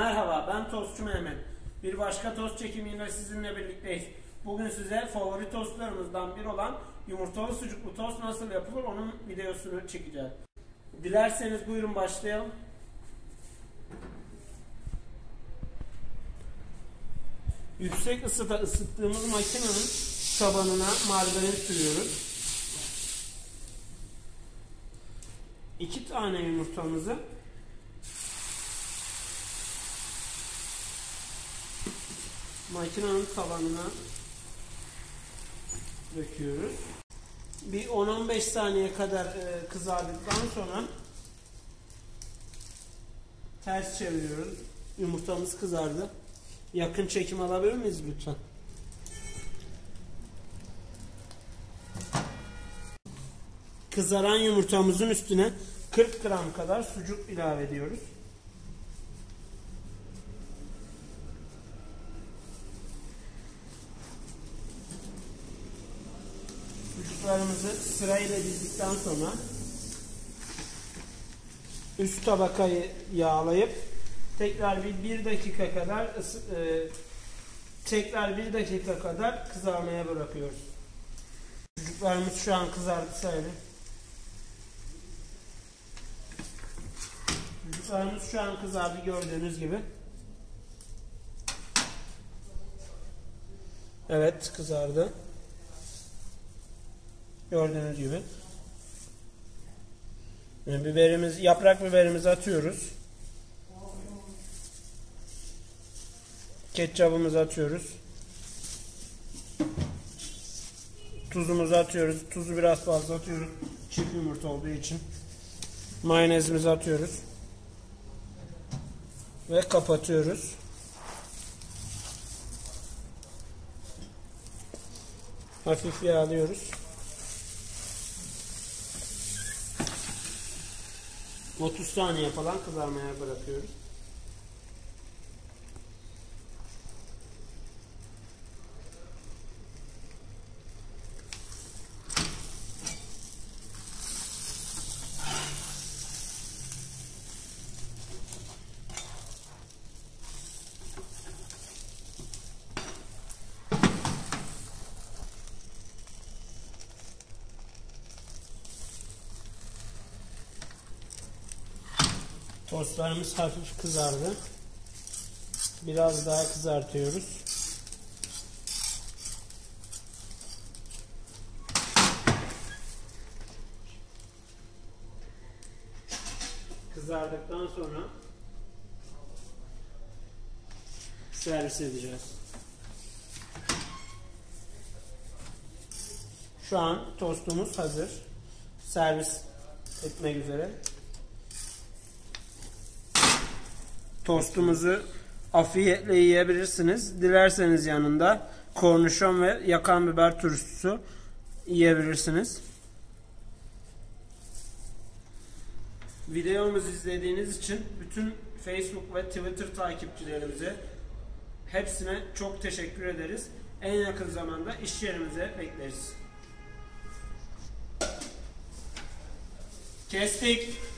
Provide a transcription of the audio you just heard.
Merhaba ben Tostçu Mehmet. Bir başka tost çekimiyle sizinle birlikteyiz. Bugün size favori tostlarımızdan biri olan yumurtalı sucuklu tost nasıl yapılır onun videosunu çekeceğiz. Dilerseniz buyurun başlayalım. Yüksek ısıda ısıttığımız makinenin tabanına margarin sürüyoruz. İki tane yumurtamızı makinenin tabanına döküyoruz. Bir 10-15 saniye kadar e, kızardıktan sonra ters çeviriyoruz. Yumurtamız kızardı. Yakın çekim alabilir miyiz lütfen? Kızaran yumurtamızın üstüne 40 gram kadar sucuk ilave ediyoruz. Sucuklarımızı sırayla dizdikten sonra üst tabakayı yağlayıp tekrar bir, bir dakika kadar ısı, e, tekrar bir dakika kadar kızarmaya bırakıyoruz. Sucuklarımız şu an kızardı sayılır. Sucuklarımız şu an kızardı gördüğünüz gibi. Evet kızardı. Gördüğünüz gibi. Biberimiz, yaprak biberimizi atıyoruz. Ketçabımızı atıyoruz. Tuzumuzu atıyoruz. Tuzu biraz fazla atıyoruz. Çift yumurta olduğu için. Mayonezimizi atıyoruz. Ve kapatıyoruz. Hafif yağlıyoruz. 30 saniye falan kızarmaya bırakıyoruz. Tostlarımız hafif kızardı. Biraz daha kızartıyoruz. Kızardıktan sonra servis edeceğiz. Şu an tostumuz hazır. Servis etmek üzere. Tostumuzu afiyetle yiyebilirsiniz. Dilerseniz yanında kornişon ve yakan biber turşusu yiyebilirsiniz. Videomuzu izlediğiniz için bütün Facebook ve Twitter takipçilerimize hepsine çok teşekkür ederiz. En yakın zamanda iş yerimize bekleriz. Kestik.